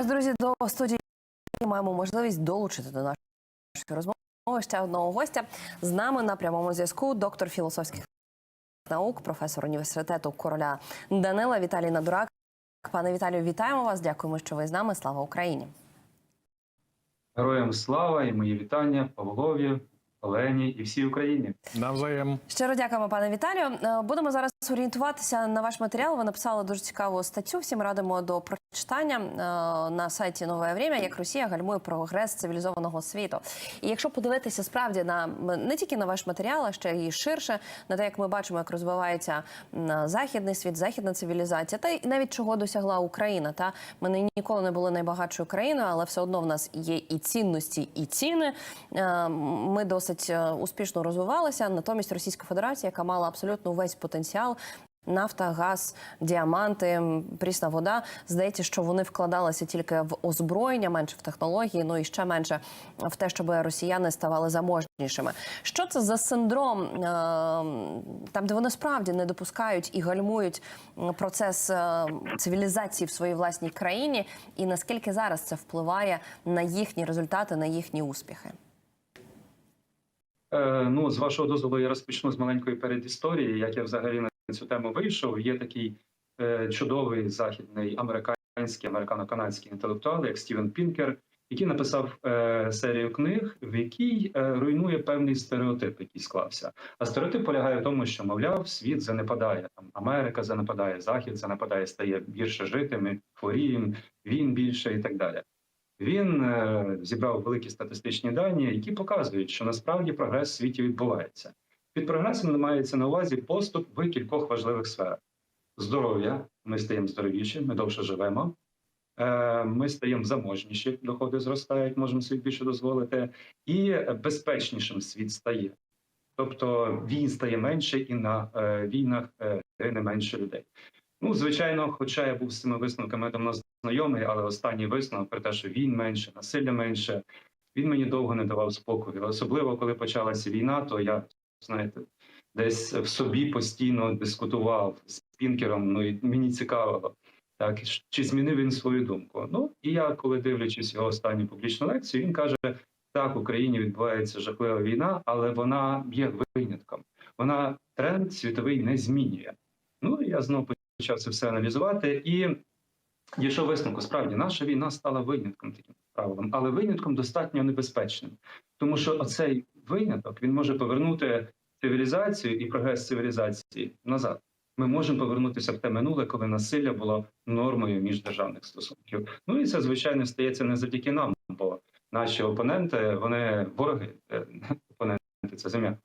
Повертаємось, друзі, до студії. Маємо можливість долучити до нашої розмови ще одного гостя. З нами на прямому зв'язку доктор філософських наук, професор університету короля Данила Віталій Надурак. Пане Віталію, вітаємо вас. Дякуємо, що ви з нами. Слава Україні. Героям слава і мої вітання Павлові, Олені і всій Україні. Навзаєм. Щиро дякуємо, пане Віталію. Е, Будемо зараз орієнтуватися на ваш матеріал. Ви написали дуже цікаву статтю. Всім радимо до прочитання е, на сайті Нове Время, як Росія гальмує прогрес цивілізованого світу. І якщо подивитися справді на не тільки на ваш матеріал, а ще й ширше на те, як ми бачимо, як розвивається західний світ, західна цивілізація, та й навіть чого досягла Україна. Та ми не- ніколи не були найбагатшою країною, але все одно в нас є і цінності, і ціни. Е, Ми досить е, успішно розвивалися. Натомість Російська Федерація, яка мала абсолютно весь потенціал. Нафта, газ, діаманти, прісна вода. Здається, що вони вкладалися тільки в озброєння, менше в технології, ну і ще менше в те, щоб росіяни ставали заможнішими. Що це за синдром, е, там, де вони справді не допускають і гальмують процес е, цивілізації в своїй власній країні, і наскільки зараз це впливає на їхні результати, на їхні успіхи? Е, ну, з вашого дозволу, я розпочну з маленької передісторії. Як я взагалі на цю тему вийшов, є такий е, чудовий західний американський американо-канадський інтелектуал, як Стівен Пінкер, який написав е, серію книг, в якій руйнує певний стереотип, який склався. А стереотип полягає в тому, що мовляв, світ занепадає. Там Америка занепадає, Захід занепадає, стає гірше жити, ми хворіємо, він більше і так далі. Він е, зібрав великі статистичні дані, які показують, що насправді прогрес в світі відбувається. Під прогресом мається на увазі поступ в кількох важливих сферах: здоров'я, ми стаємо здоровіші, ми довше живемо. Е, Ми стаємо заможніші, доходи зростають, можемо собі більше дозволити, і безпечнішим світ стає. Тобто він стає менше, і на е, війнах е, гине менше людей. Ну, звичайно, хоча я був з цими висновками давно знайомий, але останній висновок про те, що він менше, насилля менше, він мені довго не давав спокою. Особливо коли почалася війна, то я знаєте, десь в собі постійно дискутував з пінкером. Ну і мені цікавило, так чи змінив він свою думку. Ну і я, коли дивлячись його останню публічну лекцію, він каже: так, в Україні відбувається жахлива війна, але вона є винятком. Вона тренд світовий не змінює. Ну я знову почав це все аналізувати і дійшов висновку. Справді наша війна стала винятком таким правилом, але винятком достатньо небезпечним, тому що оцей виняток він може повернути цивілізацію і прогрес цивілізації назад. Ми можемо повернутися в те минуле, коли насилля було нормою міждержавних стосунків. Ну і це звичайно стається не завдяки нам, бо наші опоненти вони вороги. Е, Опоненти це на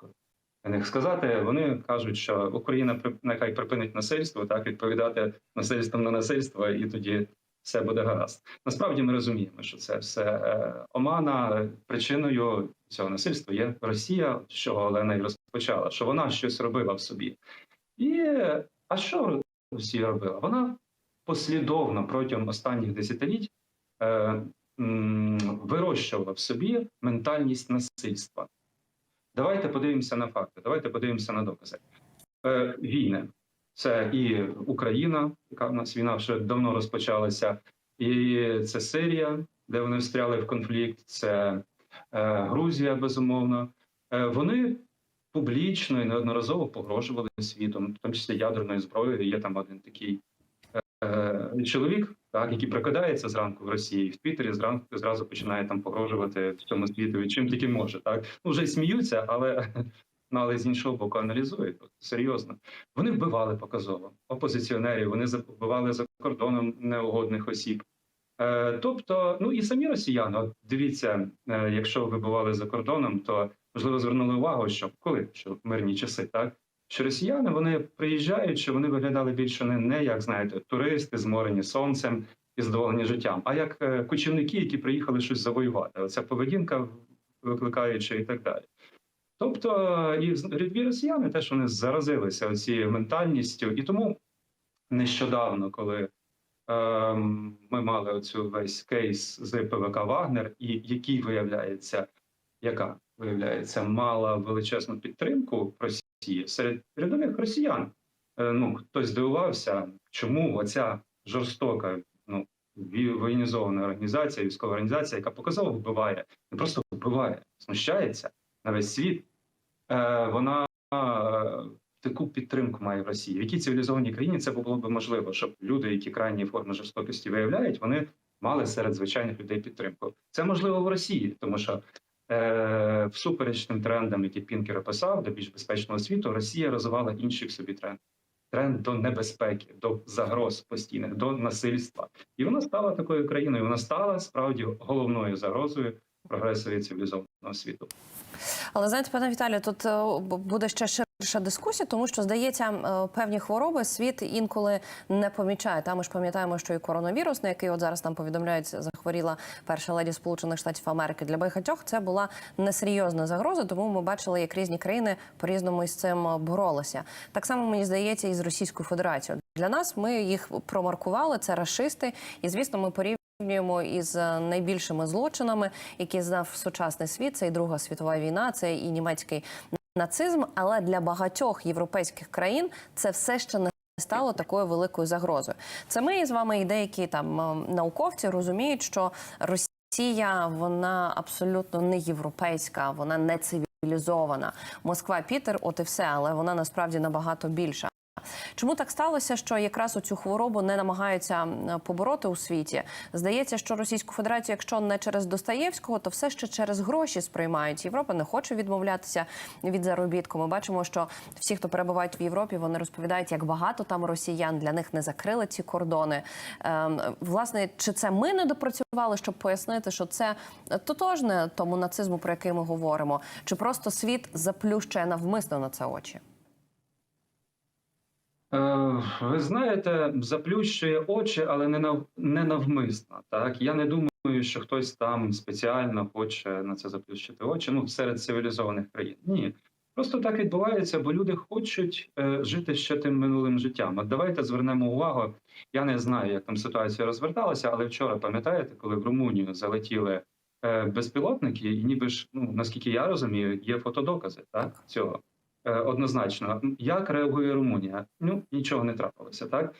них сказати. Вони кажуть, що Україна нехай припинить насильство, так відповідати насильством на насильство, і тоді все буде гаразд. Насправді ми розуміємо, що це все е, омана. Причиною цього насильства є Росія, чого Олена і розпочала, що вона щось робила в собі. І а що Росія робила? Вона послідовно протягом останніх десятиліть е, вирощувала в собі ментальність насильства. Давайте подивимося на факти. Давайте подивимося на докази. Е, війни це і Україна, яка в нас війна вже давно розпочалася, і це Сирія, де вони встряли в конфлікт. Це е, Грузія, безумовно. Е, вони публічно і неодноразово погрожували світом, в тому числі ядерною зброєю. Є там один такий е, чоловік, так який прокидається зранку в Росії, в Твіттері зранку зразу починає там погрожувати всьому світові, чим тільки може. Так ну вже й сміються, але ну, але з іншого боку аналізують серйозно. Вони вбивали показово опозиціонерів, вони вбивали за кордоном неугодних осіб. Е, тобто, ну і самі росіяни, от дивіться, е, якщо вибивали за кордоном, то можливо звернули увагу, що коли що в мирні часи, так що росіяни вони приїжджають, що вони виглядали більше не, не як знаєте, туристи, зморені сонцем і задоволені життям, а як е, кочівники, які приїхали щось завоювати. Оця поведінка викликаючи і так далі. Тобто, і з- рядові росіяни теж вони заразилися цією ментальністю, і тому нещодавно, коли ем, ми мали оцю весь кейс з ПВК Вагнер, і який виявляється, яка виявляється, мала величезну підтримку в Росії серед рядових росіян. Е, ну хтось здивувався, чому оця жорстока, ну воєнізована організація, військова організація, яка показово вбиває, не просто вбиває, знущається на весь світ. Е, вона е, таку підтримку має в Росії. В якій цивілізованій країні це було б можливо, щоб люди, які крайні форми жорстокості виявляють, вони мали серед звичайних людей підтримку. Це можливо в Росії, тому що всупереч тим трендам, які Пінкер описав, до більш безпечного світу, Росія розвивала інші в собі тренди. Тренд до небезпеки, до загроз постійних, до насильства, і вона стала такою країною. Вона стала справді головною загрозою прогресові цивілізованого світу. Але знаєте, пане Віталію, тут е, буде ще ширша дискусія, тому що здається, е, певні хвороби світ інколи не помічає. Та ми ж пам'ятаємо, що і коронавірус, на який от зараз нам повідомляють, захворіла перша леді Сполучених Штатів Америки. Для багатьох це була несерйозна загроза, тому ми бачили, як різні країни по різному із цим е, боролися. Так само мені здається, і з Російською Федерацією. Для нас ми їх промаркували. Це рашисти, і звісно, ми порівнюємо порівнюємо із е, найбільшими злочинами, які знав сучасний світ. Це і Друга світова війна, це і німецький нацизм. Але для багатьох європейських країн це все ще не стало такою великою загрозою. Це ми з вами і деякі там науковці розуміють, що Росія вона абсолютно не європейська, вона не цивілізована. Москва, Пітер, от і все, але вона насправді набагато більша. Чому так сталося, що якраз цю хворобу не намагаються побороти у світі? Здається, що Російську Федерацію, якщо не через Достоєвського, то все ще через гроші сприймають. Європа не хоче відмовлятися від заробітку. Ми бачимо, що всі, хто перебувають в Європі, вони розповідають, як багато там росіян для них не закрили ці кордони. Ем, власне, чи це ми не допрацювали, щоб пояснити, що це тотожне тому нацизму, про який ми говоримо, чи просто світ заплющує навмисно на це очі? Е, Ви знаєте, заплющує очі, але не нав не навмисно. Так я не думаю, що хтось там спеціально хоче на це заплющити очі. Ну серед цивілізованих країн. Ні, просто так відбувається, бо люди хочуть е, жити ще тим минулим життям. От давайте звернемо увагу. Я не знаю, як там ситуація розверталася, але вчора пам'ятаєте, коли в Румунію залетіли е, безпілотники, і ніби ж ну наскільки я розумію, є фотодокази так цього. Е, однозначно. Як реагує Румунія? Ну нічого не трапилося. Так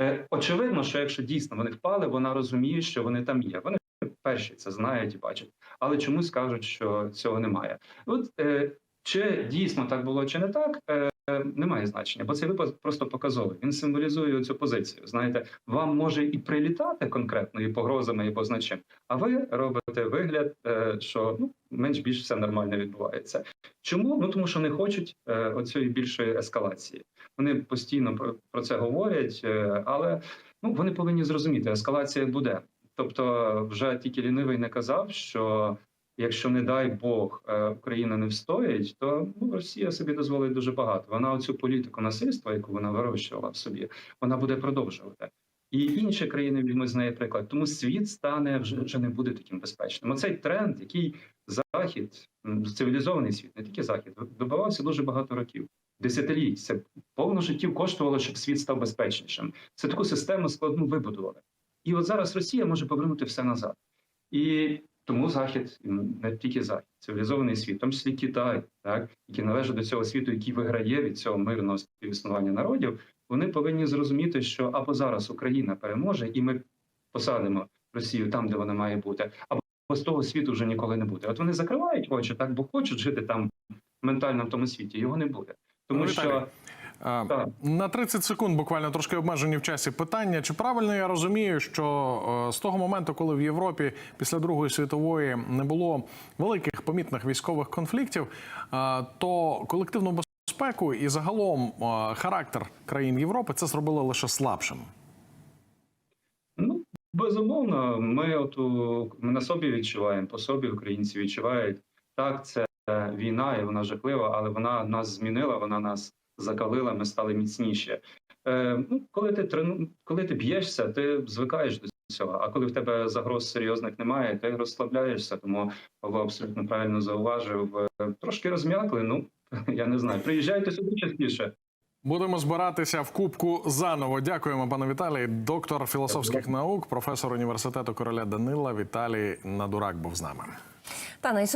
Е, очевидно, що якщо дійсно вони впали, вона розуміє, що вони там є. Вони перші це знають і бачать, але чомусь кажуть, що цього немає. От е, чи дійсно так було, чи не так, е, немає значення, бо цей випадок просто показовий. Він символізує цю позицію. Знаєте, вам може і прилітати конкретно погрозами, і позначим, а ви робите вигляд, е, що ну менш більш все нормально відбувається. Чому? Ну тому що не хочуть е, оцієї більшої ескалації. Вони постійно про, це говорять, але ну вони повинні зрозуміти, ескалація буде. Тобто, вже тільки лінивий не казав, що якщо не дай Бог е, Україна не встоїть, то ну, Росія собі дозволить дуже багато. Вона оцю політику насильства, яку вона вирощувала в собі, вона буде продовжувати. І інші країни візьмуть з неї приклад. Тому світ стане вже, вже не буде таким безпечним. Оцей тренд, який захід, цивілізований світ, не тільки захід, добивався дуже багато років. Десятиліть це повно життів коштувало, щоб світ став безпечнішим. Це таку систему складну вибудували. І от зараз Росія може повернути все назад. І тому Захід, не тільки Захід, цивілізований світ, в тому числі Китай, так, який належить до цього світу, який виграє від цього мирного співіснування народів, вони повинні зрозуміти, що або зараз Україна переможе, і ми посадимо Росію там, де вона має бути, або з того світу вже ніколи не буде. От вони закривають очі, так, бо хочуть жити там ментально в тому світі. Його не буде. Тому Ну, що Так. на 30 секунд, буквально трошки обмежені в часі питання. Чи правильно я розумію, що е, з того моменту, коли в Європі після Другої світової не було великих помітних військових конфліктів, е, то колективну безпеку і загалом е, характер країн Європи це зробило лише слабшим? Ну, безумовно, ми от у- ми на собі відчуваємо, по собі українці відчувають. Так, це війна, і вона жахлива, але вона нас змінила, вона нас закалила, ми стали міцніші. Е, ну, коли ти трену, коли ти б'єшся, ти звикаєш до цього. А коли в тебе загроз серйозних немає, ти розслабляєшся. Тому Павло абсолютно правильно зауважив. Е, Трошки розм'якли. Ну я не знаю. Приїжджайте сюди частіше. Будемо збиратися в кубку заново. Дякуємо, пане Віталій. Доктор філософських наук, професор університету короля Данила Віталій Надурак був з нами. Та найсумніше